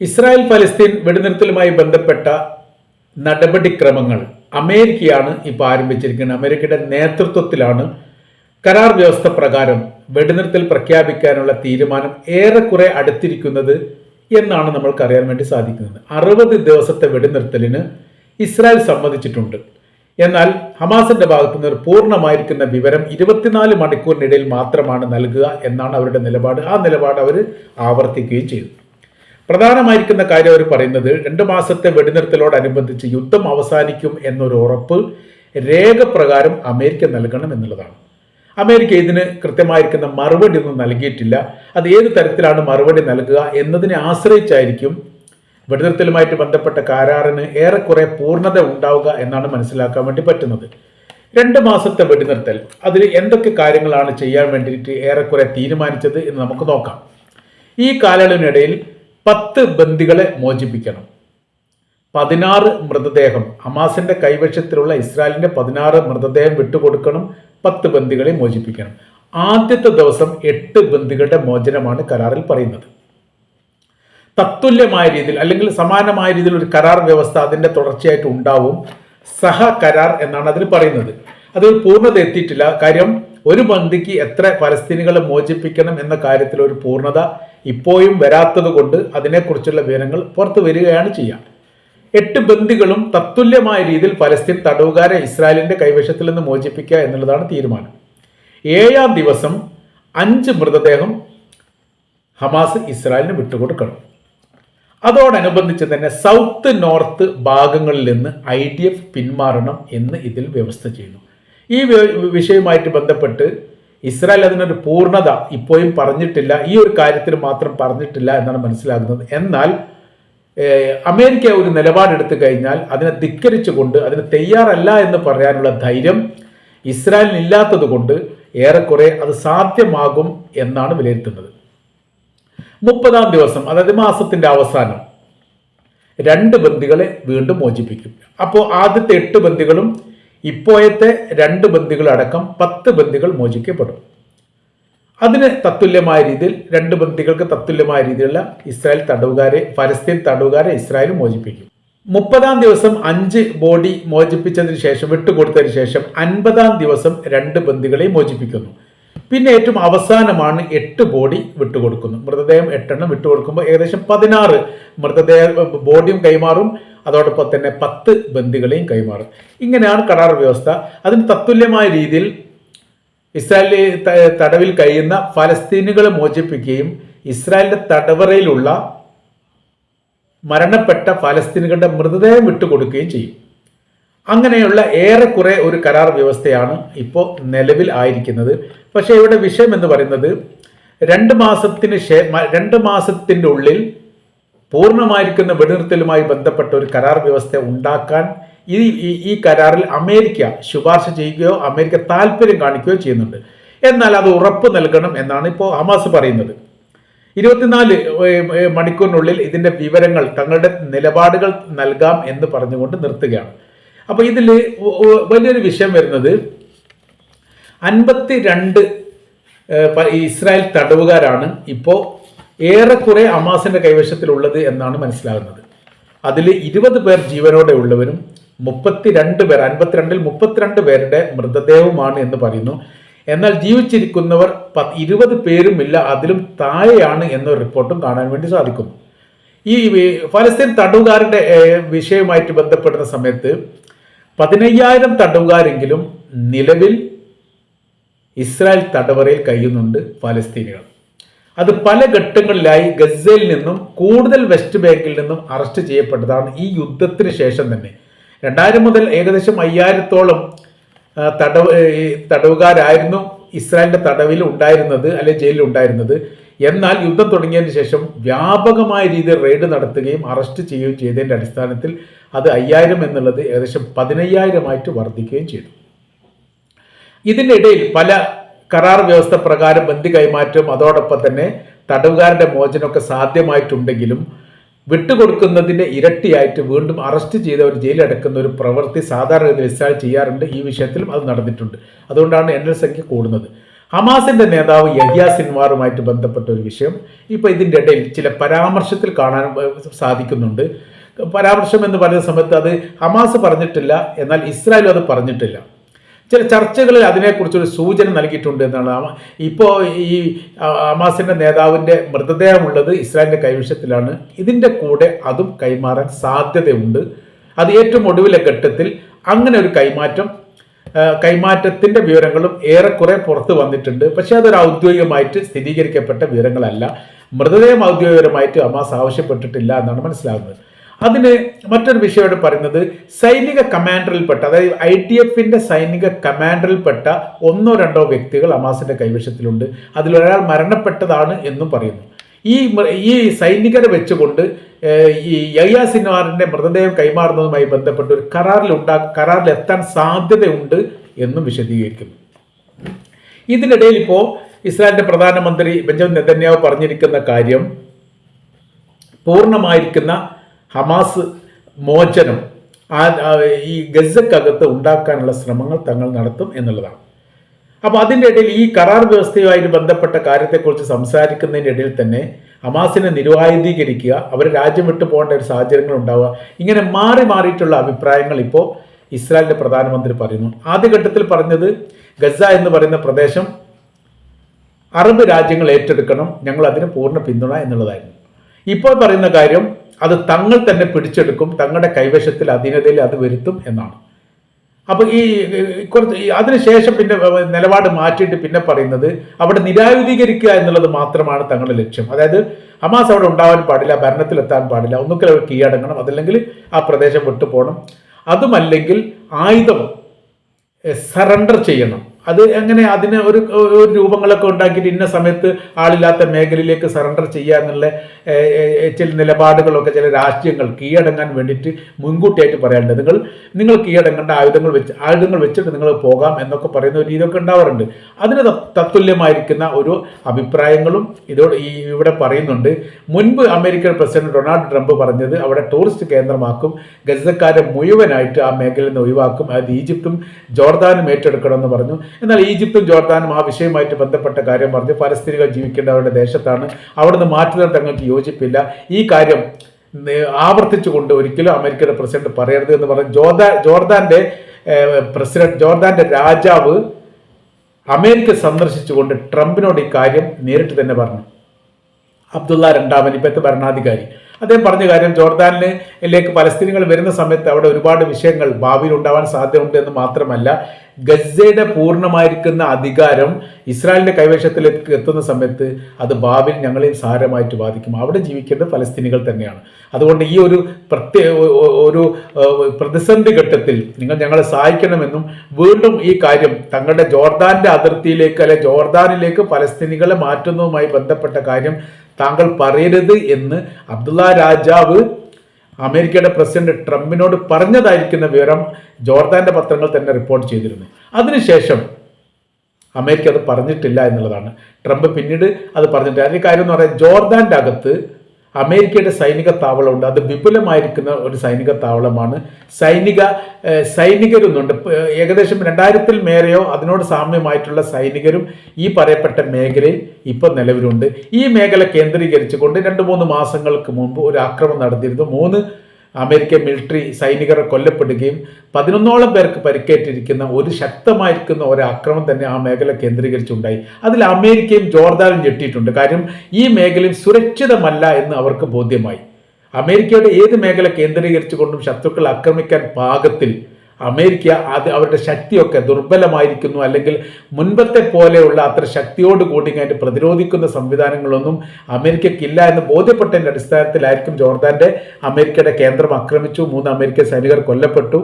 Israel Palestine വെടിനിർത്തലുമായി ബന്ധപ്പെട്ട നടപടിക്രമങ്ങൾ അമേരിക്കയാണ് ഇപ്പോൾ ആരംഭിച്ചിരിക്കുന്നത്. അമേരിക്കയുടെ നേതൃത്വത്തിലാണ് കരാർ വ്യവസ്ഥ പ്രകാരം വെടിനിർത്തൽ പ്രഖ്യാപിക്കാനുള്ള തീരുമാനം ഏറെക്കുറെ അടുത്തിരിക്കുന്നത് എന്നാണ് നമ്മൾക്ക് അറിയാൻ വേണ്ടി സാധിക്കുന്നത്. അറുപത് ദിവസത്തെ വെടിനിർത്തലിന് ഇസ്രായേൽ സമ്മതിച്ചിട്ടുണ്ട്. എന്നാൽ ഹമാസിന്റെ ഭാഗത്തു നിന്ന് പൂർണമായിരിക്കുന്ന വിവരം ഇരുപത്തിനാല് മണിക്കൂറിനിടയിൽ മാത്രമാണ് നൽകുക എന്നാണ് അവരുടെ നിലപാട്. ആ നിലപാട് അവർ ആവർത്തിക്കുകയും ചെയ്തു പ്രധാനമായിരിക്കുന്ന കാര്യം അവർ പറയുന്നത് രണ്ട് മാസത്തെ വെടിനിർത്തലോടനുബന്ധിച്ച് യുദ്ധം അവസാനിക്കും എന്നൊരു ഉറപ്പ് രേഖപ്രകാരം അമേരിക്ക നൽകണം എന്നുള്ളതാണ്. അമേരിക്ക ഇതിന് കൃത്യമായിരിക്കുന്ന മറുപടി ഒന്നും നൽകിയിട്ടില്ല. അത് ഏത് തരത്തിലാണ് മറുപടി നൽകുക എന്നതിനെ ആശ്രയിച്ചായിരിക്കും വെടിനിർത്തലുമായിട്ട് ബന്ധപ്പെട്ട കരാറിന് ഏറെക്കുറെ പൂർണത ഉണ്ടാവുക എന്നാണ് മനസ്സിലാക്കാൻ വേണ്ടി പറ്റുന്നത്. രണ്ട് മാസത്തെ വെടിനിർത്തൽ അതിൽ എന്തൊക്കെ കാര്യങ്ങളാണ് ചെയ്യാൻ വേണ്ടിയിട്ട് ഏറെക്കുറെ തീരുമാനിച്ചത് എന്ന് നമുക്ക് നോക്കാം. ഈ കാലയളവിനിടയിൽ പത്ത് ബന്ദികളെ മോചിപ്പിക്കണം. പതിനാറ് മൃതദേഹം. ഹമാസിന്റെ കൈവശത്തിലുള്ള ഇസ്രായേലിന്റെ പതിനാറ് മൃതദേഹം വിട്ടുകൊടുക്കണം. പത്ത് ബന്ദികളെ മോചിപ്പിക്കണം. ആദ്യത്തെ ദിവസം എട്ട് ബന്ദികളുടെ മോചനമാണ് കരാറിൽ പറയുന്നത്. തത്തുല്യമായ രീതിയിൽ അല്ലെങ്കിൽ സമാനമായ രീതിയിൽ ഒരു കരാർ വ്യവസ്ഥ അതിന്റെ തുടർച്ചയായിട്ട് ഉണ്ടാവും. സഹ കരാർ എന്നാണ് അതിൽ പറയുന്നത്. അത് പൂർണത എത്തിയിട്ടില്ല. കാര്യം ഒരു ബന്ദിക്ക് എത്ര പലസ്തീനികളെ മോചിപ്പിക്കണം എന്ന കാര്യത്തിൽ ഒരു പൂർണത ഇപ്പോഴും വരാത്തത് കൊണ്ട് അതിനെക്കുറിച്ചുള്ള വിവരങ്ങൾ പുറത്തു വരികയാണ് ചെയ്യുക എട്ട് ബന്ദികളും തത്തുല്യമായ രീതിയിൽ പലസ്തീൻ തടവുകാരെ ഇസ്രായേലിന്റെ കൈവശത്തിൽ നിന്ന് മോചിപ്പിക്കുക എന്നുള്ളതാണ് തീരുമാനം. ഏഴാം ദിവസം അഞ്ച് മൃതദേഹം ഹമാസ് ഇസ്രായേലിന് വിട്ടുകൊടുക്കണം. അതോടനുബന്ധിച്ച് തന്നെ സൗത്ത് നോർത്ത് ഭാഗങ്ങളിൽ നിന്ന് ഐ ഡി എഫ് പിന്മാറണം എന്ന് ഇതിൽ വ്യവസ്ഥ ചെയ്യുന്നു. ഈ വിഷയവുമായിട്ട് ബന്ധപ്പെട്ട് ഇസ്രായേൽ അതിനൊരു പൂർണത ഇപ്പോഴും പറഞ്ഞിട്ടില്ല. ഈ ഒരു കാര്യത്തിൽ മാത്രം പറഞ്ഞിട്ടില്ല എന്നാണ് മനസ്സിലാകുന്നത്. എന്നാൽ അമേരിക്ക ഒരു നിലപാടെടുത്തു കഴിഞ്ഞാൽ അതിനെ ധിക്കരിച്ചുകൊണ്ട് അതിന് തയ്യാറല്ല എന്ന് പറയാനുള്ള ധൈര്യം ഇസ്രായേലിനില്ലാത്തത് കൊണ്ട് ഏറെക്കുറെ അത് സാധ്യമാകും എന്നാണ് വിലയിരുത്തുന്നത്. മുപ്പതാം ദിവസം അതായത് മാസത്തിന്റെ അവസാനം രണ്ട് ബന്ദികളെ വീണ്ടും മോചിപ്പിക്കും. അപ്പോൾ ആദ്യത്തെ എട്ട് ബന്ദികളും ഇപ്പോഴത്തെ രണ്ട് ബന്ദികൾ അടക്കം പത്ത് ബന്ദികൾ മോചിക്കപ്പെടും. അതിന് തത്തുല്യമായ രീതിയിൽ രണ്ട് ബന്ദികൾക്ക് തത്തുല്യമായ രീതിയിലുള്ള ഇസ്രായേൽ തടവുകാരെ ഫലസ്തീൻ തടവുകാരെ ഇസ്രായേൽ മോചിപ്പിക്കും. മുപ്പതാം ദിവസം അഞ്ച് ബോഡി മോചിപ്പിച്ചതിന് ശേഷം വിട്ടുകൊടുത്തതിന് ശേഷം അൻപതാം ദിവസം രണ്ട് ബന്ദികളെ മോചിപ്പിക്കുന്നു. പിന്നെ ഏറ്റവും അവസാനമാണ് എട്ട് ബോഡി വിട്ടുകൊടുക്കുന്നു. മൃതദേഹം എട്ടെണ്ണം വിട്ടുകൊടുക്കുമ്പോൾ ഏകദേശം പതിനാറ് മൃതദേഹ ബോഡിയും കൈമാറും. അതോടൊപ്പം തന്നെ പത്ത് ബന്ദികളെയും കൈമാറും. ഇങ്ങനെയാണ് കരാർ വ്യവസ്ഥ. അതിന് തത്തുല്യമായ രീതിയിൽ ഇസ്രായേലി തടവിൽ കഴിയുന്ന ഫലസ്തീനുകളെ മോചിപ്പിക്കുകയും ഇസ്രായേലിന്റെ തടവറയിലുള്ള മരണപ്പെട്ട ഫലസ്തീനുകളുടെ മൃതദേഹം വിട്ടുകൊടുക്കുകയും ചെയ്യും. അങ്ങനെയുള്ള ഏറെക്കുറെ ഒരു കരാർ വ്യവസ്ഥയാണ് ഇപ്പോൾ നിലവിൽ ആയിരിക്കുന്നത്. പക്ഷേ ഇവിടെ വിഷയം എന്ന് പറയുന്നത് രണ്ട് മാസത്തിന് ശേ രണ്ട് മാസത്തിന്റെ ഉള്ളിൽ പൂർണമായിരിക്കുന്ന വെടിനിർത്തലുമായി ബന്ധപ്പെട്ട ഒരു കരാർ വ്യവസ്ഥ ഉണ്ടാക്കാൻ ഈ ഈ- കരാറിൽ അമേരിക്ക ശുപാർശ ചെയ്യുകയോ അമേരിക്ക താല്പര്യം കാണിക്കുകയോ ചെയ്യുന്നുണ്ട്. എന്നാൽ അത് ഉറപ്പ് നൽകണം എന്നാണ് ഇപ്പോൾ ഹമാസ് പറയുന്നത്. ഇരുപത്തിനാല് മണിക്കൂറിനുള്ളിൽ ഇതിന്റെ വിവരങ്ങൾ തങ്ങളുടെ നിലപാടുകൾ നൽകാം എന്ന് പറഞ്ഞുകൊണ്ട് നിർത്തുകയാണ്. അപ്പൊ ഇതിൽ വലിയൊരു വിഷയം വരുന്നത് അൻപത്തി രണ്ട് ഇസ്രായേൽ തടവുകാരാണ് ഇപ്പോൾ ഏറെക്കുറെ അമാസിന്റെ കൈവശത്തിലുള്ളത് എന്നാണ് മനസ്സിലാകുന്നത്. അതിൽ ഇരുപത് പേർ ജീവനോടെ ഉള്ളവരും മുപ്പത്തിരണ്ട് പേർ അൻപത്തിരണ്ടിൽ മുപ്പത്തിരണ്ട് പേരുടെ മൃതദേഹവുമാണ് എന്ന് പറയുന്നു. എന്നാൽ ജീവിച്ചിരിക്കുന്നവർ ഇരുപത് പേരുമില്ല അതിലും താഴെയാണ് എന്നൊരു റിപ്പോർട്ടും കാണാൻ വേണ്ടി സാധിക്കുന്നു. ഈ ഫലസ്തീൻ തടവുകാരുടെ വിഷയവുമായിട്ട് ബന്ധപ്പെടുന്ന സമയത്ത് പതിനയ്യായിരം തടവുകാരെങ്കിലും നിലവിൽ ഇസ്രായേൽ തടവറയിൽ കഴിയുന്നുണ്ട് ഫലസ്തീനികൾ. അത് പല ഘട്ടങ്ങളിലായി ഗസയിൽ നിന്നും കൂടുതൽ വെസ്റ്റ് ബാങ്കിൽ നിന്നും അറസ്റ്റ് ചെയ്യപ്പെട്ടതാണ് ഈ യുദ്ധത്തിന് ശേഷം തന്നെ. രണ്ടായിരം മുതൽ ഏകദേശം അയ്യായിരത്തോളം തടവ് തടവുകാരായിരുന്നു ഇസ്രായേലിന്റെ തടവിൽ ഉണ്ടായിരുന്നത് അല്ലെ ജയിലിൽ ഉണ്ടായിരുന്നത്. എന്നാൽ യുദ്ധം തുടങ്ങിയതിന് ശേഷം വ്യാപകമായ രീതിയിൽ റെയ്ഡ് നടത്തുകയും അറസ്റ്റ് ചെയ്യുകയും ചെയ്തതിന്റെ അടിസ്ഥാനത്തിൽ അത് അയ്യായിരം എന്നുള്ളത് ഏകദേശം പതിനയ്യായിരമായിട്ട് വർദ്ധിക്കുകയും ചെയ്തു. ഇതിനിടയിൽ പല കരാർ വ്യവസ്ഥ പ്രകാരം ബന്ധി കൈമാറ്റം അതോടൊപ്പം തന്നെ തടവുകാരുടെ മോചനമൊക്കെ സാധ്യമായിട്ടുണ്ടെങ്കിലും വിട്ടുകൊടുക്കുന്നതിന്റെ ഇരട്ടിയായിട്ട് വീണ്ടും അറസ്റ്റ് ചെയ്തവർ ജയിലടക്കുന്ന ഒരു പ്രവൃത്തി സാധാരണഗതിയിൽ ഇസ്രായേൽ ചെയ്യാറുണ്ട്. ഈ വിഷയത്തിലും അത് നടന്നിട്ടുണ്ട്. അതുകൊണ്ടാണ് എണ്ണൽ സംഖ്യ കൂടുന്നത്. ഹമാസിന്റെ നേതാവ് യഹ്യ സിൻവാറുമായിട്ട് ബന്ധപ്പെട്ട ഒരു വിഷയം. ഇപ്പോൾ ഇതിന്റെ ഇടയിൽ ചില പരാമർശത്തിൽ കാണാൻ സാധിക്കുന്നുണ്ട്. പരാമർശം എന്ന് പറയുന്ന സമയത്ത് അത് ഹമാസ് പറഞ്ഞിട്ടില്ല എന്നാൽ ഇസ്രായേലും അത് പറഞ്ഞിട്ടില്ല. ചില ചർച്ചകളിൽ അതിനെക്കുറിച്ചൊരു സൂചന നൽകിയിട്ടുണ്ട് എന്നാണ്. ഇപ്പോൾ ഈ ഹമാസിന്റെ നേതാവിന്റെ മൃതദേഹമുള്ളത് ഇസ്രായേലിന്റെ കൈവശത്തിലാണ്. ഇതിന്റെ കൂടെ അതും കൈമാറാൻ സാധ്യതയുണ്ട്. അത് ഏറ്റവും ഒടുവിലെ ഘട്ടത്തിൽ അങ്ങനെ ഒരു കൈമാറ്റം കൈമാറ്റത്തിന്റെ വിവരങ്ങളും ഏറെക്കുറെ പുറത്തു വന്നിട്ടുണ്ട്. പക്ഷേ അതൊരു ഔദ്യോഗികമായിട്ട് സ്ഥിരീകരിക്കപ്പെട്ട വിവരങ്ങളല്ല. മൃതദേഹം ഔദ്യോഗികപരമായിട്ട് ഹമാസ് ആവശ്യപ്പെട്ടിട്ടില്ല എന്നാണ് മനസ്സിലാകുന്നത്. അതിന് മറ്റൊരു വിഷയമായിട്ട് പറയുന്നത് സൈനിക കമാൻഡറിൽപ്പെട്ട അതായത് ഐ ടി എഫിന്റെ സൈനിക കമാൻഡറിൽപ്പെട്ട ഒന്നോ രണ്ടോ വ്യക്തികൾ അമാസിന്റെ കൈവശത്തിലുണ്ട്. അതിലൊരാൾ മരണപ്പെട്ടതാണ് എന്നും പറയുന്നു. ഈ ഈ സൈനികരെ വെച്ചുകൊണ്ട് ഈ യയ്യാ സിനിമാറിന്റെ മൃതദേഹം കൈമാറുന്നതുമായി ബന്ധപ്പെട്ട് ഒരു കരാറിൽ ഉണ്ടാ കരാറിൽ എത്താൻ സാധ്യതയുണ്ട് എന്നും വിശദീകരിക്കുന്നു. ഇതിനിടയിൽ ഇപ്പോൾ ഇസ്രായേലിന്റെ പ്രധാനമന്ത്രി ബെഞ്ചമിൻ നെതന്യാവ് പറഞ്ഞിരിക്കുന്ന കാര്യം പൂർണമായിരിക്കുന്ന ഹമാസ് മോചനം ഈ ഗസക്കകത്ത് ഉണ്ടാക്കാനുള്ള ശ്രമങ്ങൾ തങ്ങൾ നടത്തും എന്നുള്ളതാണ്. അപ്പോൾ അതിന്റെ ഇടയിൽ ഈ കരാർ വ്യവസ്ഥയുമായിട്ട് ബന്ധപ്പെട്ട കാര്യത്തെക്കുറിച്ച് സംസാരിക്കുന്നതിന്റെ ഇടയിൽ തന്നെ ഹമാസിനെ നിരുവായുധീകരിക്കുക അവർ രാജ്യം വിട്ടു പോകേണ്ട ഒരു സാഹചര്യങ്ങൾ ഉണ്ടാവുക ഇങ്ങനെ മാറി മാറിയിട്ടുള്ള അഭിപ്രായങ്ങൾ ഇപ്പോൾ ഇസ്രായേലിന്റെ പ്രധാനമന്ത്രി പറയുന്നു. ആദ്യഘട്ടത്തിൽ പറഞ്ഞത് ഗസ എന്ന് പറയുന്ന പ്രദേശം അറബ് രാജ്യങ്ങൾ ഏറ്റെടുക്കണം ഞങ്ങൾ അതിന് പൂർണ പിന്തുണ എന്നുള്ളതായിരുന്നു. ഇപ്പോൾ പറയുന്ന കാര്യം അത് തങ്ങൾ തന്നെ പിടിച്ചെടുക്കും തങ്ങളുടെ കൈവശത്തിൽ അധീനതയിൽ അത് വരുത്തും എന്നാണ്. അപ്പൊ ഈ കുറച്ച് അതിനുശേഷം പിന്നെ നിലപാട് മാറ്റിയിട്ട് പിന്നെ പറയുന്നത് അവിടെ നിരായുധീകരിക്കുക എന്നുള്ളത് മാത്രമാണ് തങ്ങളുടെ ലക്ഷ്യം. അതായത് ഹമാസ് അവിടെ ഉണ്ടാവാൻ പാടില്ല ഭരണത്തിലെത്താൻ പാടില്ല ഒന്നുകിൽ അവർ കീഴടങ്ങണം അതല്ലെങ്കിൽ ആ പ്രദേശം വിട്ടു പോകണം അതുമല്ലെങ്കിൽ ആയുധം സറണ്ടർ ചെയ്യണം. അത് എങ്ങനെ അതിന് ഒരു ഒരു രൂപങ്ങളൊക്കെ ഉണ്ടാക്കിയിട്ട് ഇന്ന സമയത്ത് ആളില്ലാത്ത മേഖലയിലേക്ക് സറണ്ടർ ചെയ്യുക എന്നുള്ള ചില നിലപാടുകളൊക്കെ ചില രാഷ്ട്രീയങ്ങൾ കീഴടങ്ങാൻ വേണ്ടിയിട്ട് മുൻകൂട്ടിയായിട്ട് പറയാറുണ്ട്. നിങ്ങൾ നിങ്ങൾ കീഴടങ്ങേണ്ട ആയുധങ്ങൾ വെച്ച് ആയുധങ്ങൾ വെച്ചിട്ട് നിങ്ങൾ പോകാം എന്നൊക്കെ പറയുന്ന ഒരു രീതിയൊക്കെ ഉണ്ടാവാറുണ്ട്. അതിന് തത്തുല്യമായിരിക്കുന്ന ഒരു അഭിപ്രായങ്ങളും ഇതോട് ഈ ഇവിടെ പറയുന്നുണ്ട്. മുൻപ് അമേരിക്കൻ പ്രസിഡന്റ് ഡൊണാൾഡ് ട്രംപ് പറഞ്ഞത് അവിടെ ടൂറിസ്റ്റ് കേന്ദ്രമാക്കും ഗസക്കാരെ മുഴുവനായിട്ട് ആ മേഖലയിൽ നിന്ന് ഒഴിവാക്കും അത് ഈജിപ്തും ജോർദാനും ഏറ്റെടുക്കണമെന്ന് പറഞ്ഞു. എന്നാൽ ഈജിപ്തും ജോർദാനും ആ വിഷയവുമായിട്ട് ബന്ധപ്പെട്ട കാര്യം പറഞ്ഞ് പലസ്തീനികൾ ജീവിക്കേണ്ട അവരുടെ ദേശത്താണ്. അവിടുന്ന് മാറ്റുന്നത് തങ്ങൾക്ക് യോജിപ്പില്ല. ഈ കാര്യം ആവർത്തിച്ചുകൊണ്ട് ഒരിക്കലും അമേരിക്കയുടെ പ്രസിഡന്റ് പറയരുത് എന്ന് പറഞ്ഞ് ജോർദാൻ ജോർദാന്റെ പ്രസിഡന്റ് ജോർദാന്റെ രാജാവ് അമേരിക്ക സന്ദർശിച്ചുകൊണ്ട് ട്രംപിനോട് ഈ കാര്യം നേരിട്ട് തന്നെ പറഞ്ഞു. അബ്ദുള്ള രണ്ടാമൻ ഇപ്പോഴത്തെ ഭരണാധികാരി. അദ്ദേഹം പറഞ്ഞ കാര്യം ജോർദാനിലേക്ക് പലസ്തീനികൾ വരുന്ന സമയത്ത് അവിടെ ഒരുപാട് വിഷയങ്ങൾ ഭാവിയിൽ ഉണ്ടാവാൻ സാധ്യതയുണ്ട് എന്ന് മാത്രമല്ല ഗസയുടെ പൂർണമായിരിക്കുന്ന അധികാരം ഇസ്രായേലിന്റെ കൈവശത്തിലേക്ക് എത്തുന്ന സമയത്ത് അത് ഭാവിയിൽ ഞങ്ങളെയും സാരമായിട്ട് ബാധിക്കും. അവിടെ ജീവിക്കേണ്ടത് ഫലസ്തീനികൾ തന്നെയാണ്. അതുകൊണ്ട് ഈ ഒരു പ്രത്യേക ഒരു പ്രതിസന്ധി ഘട്ടത്തിൽ നിങ്ങൾ ഞങ്ങളെ സഹായിക്കണമെന്നും വീണ്ടും ഈ കാര്യം തങ്ങളുടെ ജോർദാന്റെ അതിർത്തിയിലേക്ക് അല്ലെ ജോർദാനിലേക്ക് ഫലസ്തീനികളെ മാറ്റുന്നതുമായി ബന്ധപ്പെട്ട കാര്യം താങ്കൾ പറയരുത് എന്ന് അബ്ദുള്ള രാജാവ് അമേരിക്കയുടെ പ്രസിഡന്റ് ട്രംപിനോട് പറഞ്ഞതായിരിക്കുന്ന വിവരം ജോർദാന്റെ പത്രങ്ങൾ തന്നെ റിപ്പോർട്ട് ചെയ്തിരുന്നു. അതിനുശേഷം അമേരിക്ക അത് പറഞ്ഞിട്ടില്ല എന്നുള്ളതാണ്. ട്രംപ് പിന്നീട് അത് പറഞ്ഞിട്ടില്ല. അതിന്റെ കാര്യം എന്ന് പറയാൻ ജോർദാന്റെ അകത്ത് അമേരിക്കയുടെ സൈനിക താവളമുണ്ട്. അത് വിപുലമായിരിക്കുന്ന ഒരു സൈനിക താവളമാണ്. സൈനിക സൈനികരൊന്നുണ്ട്. ഏകദേശം രണ്ടായിരത്തിൽ മേലെയോ അതിനോട് സാമ്യമായിട്ടുള്ള സൈനികരും ഈ പറയപ്പെട്ട മേഖലയിൽ ഇപ്പോൾ നിലവിലുണ്ട്. ഈ മേഖല കേന്ദ്രീകരിച്ചുകൊണ്ട് രണ്ട് മൂന്ന് മാസങ്ങൾക്ക് മുമ്പ് ഒരു ആക്രമണം നടത്തിയിരുന്നു മൂന്ന് അമേരിക്കൻ മിലിറ്ററി സൈനികർ കൊല്ലപ്പെടുകയും പതിനൊന്നോളം പേർക്ക് പരിക്കേറ്റിരിക്കുന്ന ഒരു ശക്തമായിരിക്കുന്ന ഒരു ആക്രമണം തന്നെ ആ മേഖല കേന്ദ്രീകരിച്ചുണ്ടായി. അതിൽ അമേരിക്കയും ജോർദാനും ഞെട്ടിയിട്ടുണ്ട്. കാര്യം ഈ മേഖലയും സുരക്ഷിതമല്ല എന്ന് അവർക്ക് ബോധ്യമായി. അമേരിക്കയുടെ ഏത് മേഖല കേന്ദ്രീകരിച്ചുകൊണ്ടും ശത്രുക്കൾ ആക്രമിക്കാൻ പാകത്തിൽ അമേരിക്ക അത് അവരുടെ ശക്തിയൊക്കെ ദുർബലമായിരിക്കുന്നു. അല്ലെങ്കിൽ മുൻപത്തെ പോലെയുള്ള അത്ര ശക്തിയോട് കൂടി അതിന്റെ പ്രതിരോധിക്കുന്ന സംവിധാനങ്ങളൊന്നും അമേരിക്കയ്ക്കില്ല എന്ന് ബോധ്യപ്പെട്ടതിന്റെ അടിസ്ഥാനത്തിലായിരിക്കും ജോർദാന്റെ അമേരിക്കയുടെ കേന്ദ്രം ആക്രമിച്ചു. മൂന്ന് അമേരിക്കൻ സൈനികർ കൊല്ലപ്പെട്ടു.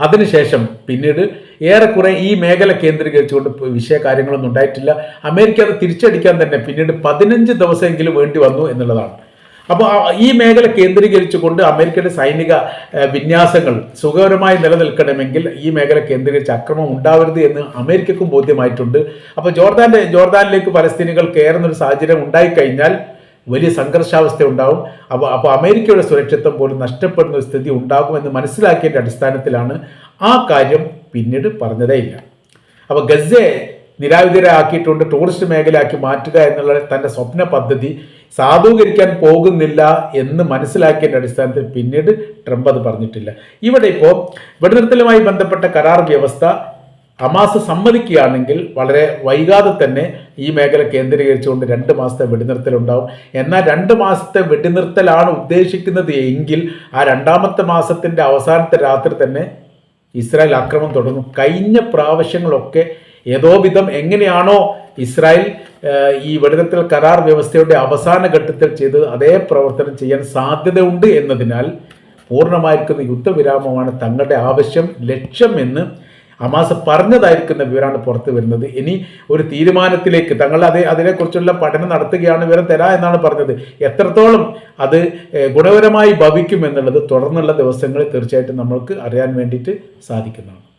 അതിനുശേഷം പിന്നീട് ഏറെക്കുറെ ഈ മേഖല കേന്ദ്രീകരിച്ചുകൊണ്ട് വിഷയ കാര്യങ്ങളൊന്നും ഉണ്ടായിട്ടില്ല. അമേരിക്ക അത് തിരിച്ചടിക്കാൻ തന്നെ പിന്നീട് പതിനഞ്ച് ദിവസമെങ്കിലും വേണ്ടി വന്നു എന്നുള്ളതാണ്. അപ്പോൾ ഈ മേഖല കേന്ദ്രീകരിച്ചുകൊണ്ട് അമേരിക്കയുടെ സൈനിക വിന്യാസങ്ങൾ സുഖകരമായി നിലനിൽക്കണമെങ്കിൽ ഈ മേഖല കേന്ദ്രീകരിച്ച് അക്രമം ഉണ്ടാവരുത് എന്ന് അമേരിക്കക്കും ബോധ്യമായിട്ടുണ്ട്. അപ്പോൾ ജോർദാന്റെ ജോർദാനിലേക്ക് പലസ്തീനികൾ കയറുന്നൊരു സാഹചര്യം ഉണ്ടായിക്കഴിഞ്ഞാൽ വലിയ സംഘർഷാവസ്ഥ ഉണ്ടാവും അപ്പോൾ അപ്പോൾ അമേരിക്കയുടെ സുരക്ഷിത്വം പോലും നഷ്ടപ്പെടുന്ന ഒരു സ്ഥിതി ഉണ്ടാകുമെന്ന് മനസ്സിലാക്കിയതിന്റെ അടിസ്ഥാനത്തിലാണ് ആ കാര്യം പിന്നീട് പറഞ്ഞതേ ഇല്ല അപ്പോൾ ഗസയെ നിരായുധരാക്കിയിട്ടുണ്ട് ടൂറിസ്റ്റ് മേഖലയാക്കി മാറ്റുക എന്നുള്ള തന്റെ സ്വപ്ന പദ്ധതി സാധൂകരിക്കാൻ പോകുന്നില്ല എന്ന് മനസ്സിലാക്കിയതിന്റെ അടിസ്ഥാനത്തിൽ പിന്നീട് ട്രംപ് അത് പറഞ്ഞിട്ടില്ല. ഇവിടെ ഇപ്പോൾ വെടിനിർത്തലുമായി ബന്ധപ്പെട്ട കരാർ വ്യവസ്ഥ ഹമാസ് സമ്മതിക്കുകയാണെങ്കിൽ വളരെ വൈകാതെ തന്നെ ഈ മേഖല കേന്ദ്രീകരിച്ചുകൊണ്ട് രണ്ട് മാസത്തെ വെടിനിർത്തലുണ്ടാവും. എന്നാൽ രണ്ട് മാസത്തെ വെടിനിർത്തലാണ് ഉദ്ദേശിക്കുന്നത് എങ്കിൽ ആ രണ്ടാമത്തെ മാസത്തിന്റെ അവസാനത്തെ രാത്രി തന്നെ ഇസ്രായേൽ ആക്രമണം തുടങ്ങും. കഴിഞ്ഞ പ്രാവശ്യങ്ങളൊക്കെ ഏതോ വിധം എങ്ങനെയാണോ ഇസ്രായേൽ ഈ വെടിനിർത്തൽ കരാർ വ്യവസ്ഥയുടെ അവസാന ഘട്ടത്തിൽ ചെയ്ത് അതേ പ്രവർത്തനം ചെയ്യാൻ സാധ്യതയുണ്ട് എന്നതിനാൽ പൂർണമായിരിക്കുന്ന യുദ്ധവിരാമമാണ് തങ്ങളുടെ ആവശ്യം ലക്ഷ്യം എന്ന് ഹമാസ് പറഞ്ഞതായിരിക്കുന്ന വിവരമാണ് പുറത്തു വരുന്നത്. ഇനി ഒരു തീരുമാനത്തിലേക്ക് തങ്ങൾ അത് അതിനെക്കുറിച്ചുള്ള പഠനം നടത്തുകയാണ് വിവരം തരാ എന്നാണ് പറഞ്ഞത്. എത്രത്തോളം അത് ഗുണപരമായി ഭവിക്കും എന്നുള്ളത് തുടർന്നുള്ള ദിവസങ്ങളിൽ തീർച്ചയായിട്ടും നമ്മൾക്ക് അറിയാൻ വേണ്ടിയിട്ട് സാധിക്കുന്നതാണ്.